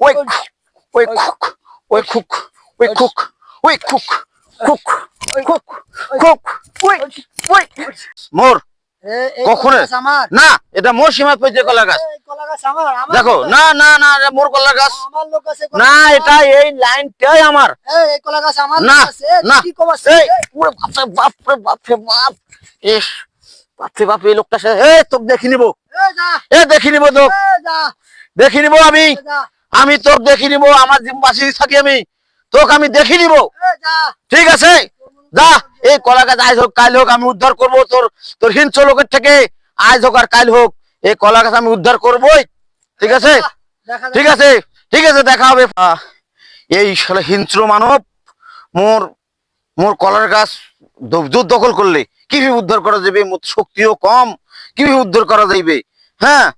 ওই ওই মোর কখনো? না এটা মোর সীমা পেয়েছে কলা গাছ। দেখো না না না এটা মোর কলা গাছ। না এটা এই লাইনটাই আমার। না, না, বাপরে বাপরে বাপ ইস বাপরে বাপ এই লোকটা এ তোকে দেখি নিব। এ যা। এ দেখি নিব দেখি নিব আমি। আমি তোর দেখি নিব আমার বাসি থাকি আমি। তোকে আমি দেখি নিব। ঠিক আছে? যা। এই কলা গাছ আজ হোক কাল হোক আমি উদ্ধার করব তোর তোর হিংস লোকের থেকে। আজ হোক আর কাল হোক এই কলা গাছ আমি উদ্ধার করবই। ঠিক আছে? ঠিক আছে? ঠিক আছে দেখা হবে। এই শালা হিংস্র মানব মোর মোর কলার গাছ দ- জোর দখল করলে। কীভাবে উদ্ধার করা যাবে? মোর শক্তিও কম। কীভাবে উদ্ধার করা যাইবে? হ্যাঁ?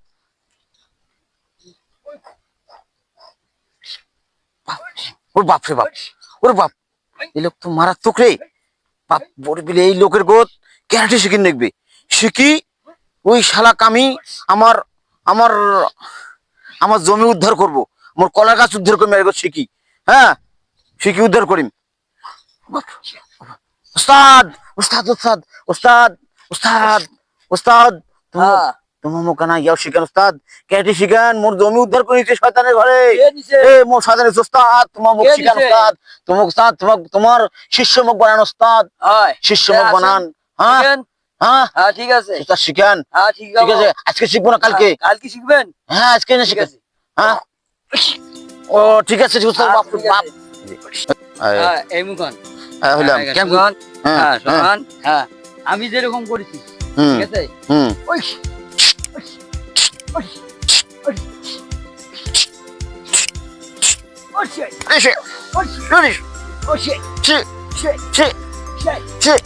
ওর বাপ রে বাপ, ওর বাপ। এই লোক তো মারাত্মক রে। বাপ বড় বিলে এই লোকের গোত ক্যারাটে শিখি দেখবে। শিখি ওই শালা কামি আমার আমার আমার জমি উদ্ধার করব। আমার কলা গাছ উদ্ধার করব। এরকম শিখি হ্যাঁ? শিখি উদ্ধার করিম? উস্তাদ উস্তাদ উস্তাদ উস্তাদ উস্তাদ উস্তাদ হ্যাঁ। তোমার না ইয়াও শিখান উস্তাদ। কেটে শিখান মোর জমি উদ্ধার করেছে শয়তানের ঘরে। এ মোর শয়তানের উস্তাদ তোমার মুখ শিখান উস্তাদ। তোমার উস্তাদ তোমার তোমার শিষ্য মুখ বানান উস্তাদ। শিষ্য মুখ বানান। হ্যাঁ? ঠিক আছে। উস্তাদ শিখান। ঠিক ঠিক আছে আজকে শিখব না কালকে? কাল শিখবেন? হ্যাঁ আজকে না ঠিক হ্যাঁ? ও ঠিক আছে উস্তাদ বাপ বাপ। এই, হ্যাঁ মুখান। হ্যাঁ, কেমন? আমি যেরকম করেছি ঠিক আছে? ওই よしよしよしよしよしよしよしよしよしよしよし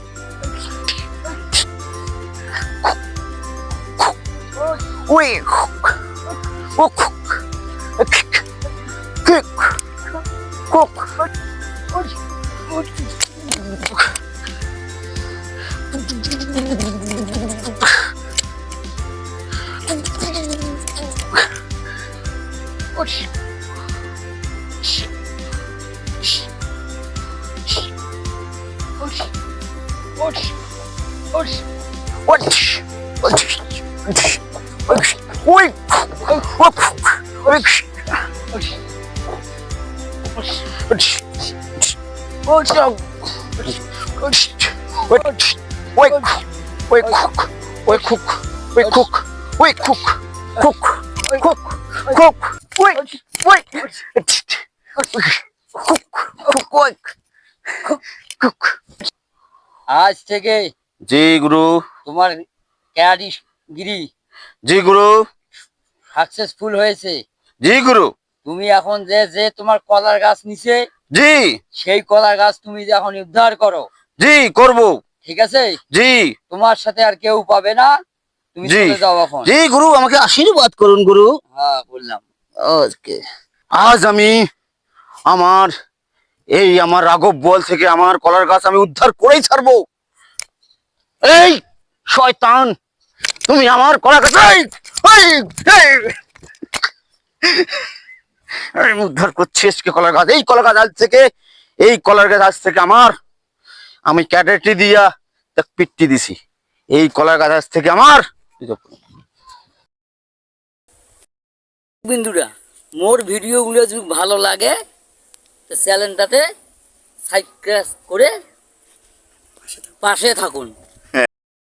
Shh. Shh. Shh. Shh. Shh. Shh. Shh. Shh. Wait, wait, cook, wait, cook, wait, cook, wait, cook, cook, cook. Wait, cook, cook, আজ থেকে জি গুরু। তোমার ক্যাডি গিরি জি গুরু। সাকসেসফুল হয়েছে। জি গুরু। তুমি এখন যে যে তোমার কলার গাছ নিচে জি। সেই কলার গাছ তুমি যে এখন উদ্ধার করো। জি করব। ঠিক আছে? জি। তোমার সাথে আর কেউ পাবে না। তুমি। চলে যাও এখন। জি গুরু আমাকে আশীর্বাদ করুন গুরু। হ্যাঁ বললাম। ওকে আজ আমি আমার এই আমার রাঘব বল থেকে আমার কলার গাছ আমি উদ্ধার করেই ছাড়বো। এই শয়তান তুমি আমার কলার গাছ আমি উদ্ধার করছি আজকে কলার গাছ। এই কলার গাছ আজ থেকে এই কলার গাছ আজ থেকে আমার আমি ক্যাডেটি দিয়া পিট্টি দিছি। এই কলার গাছ আজ থেকে আমার বিন্দুরা মোর ভিডিওগুলো যদি ভালো লাগে চ্যানেলটাতে সাবস্ক্রাইব করে পাশে থাকুন।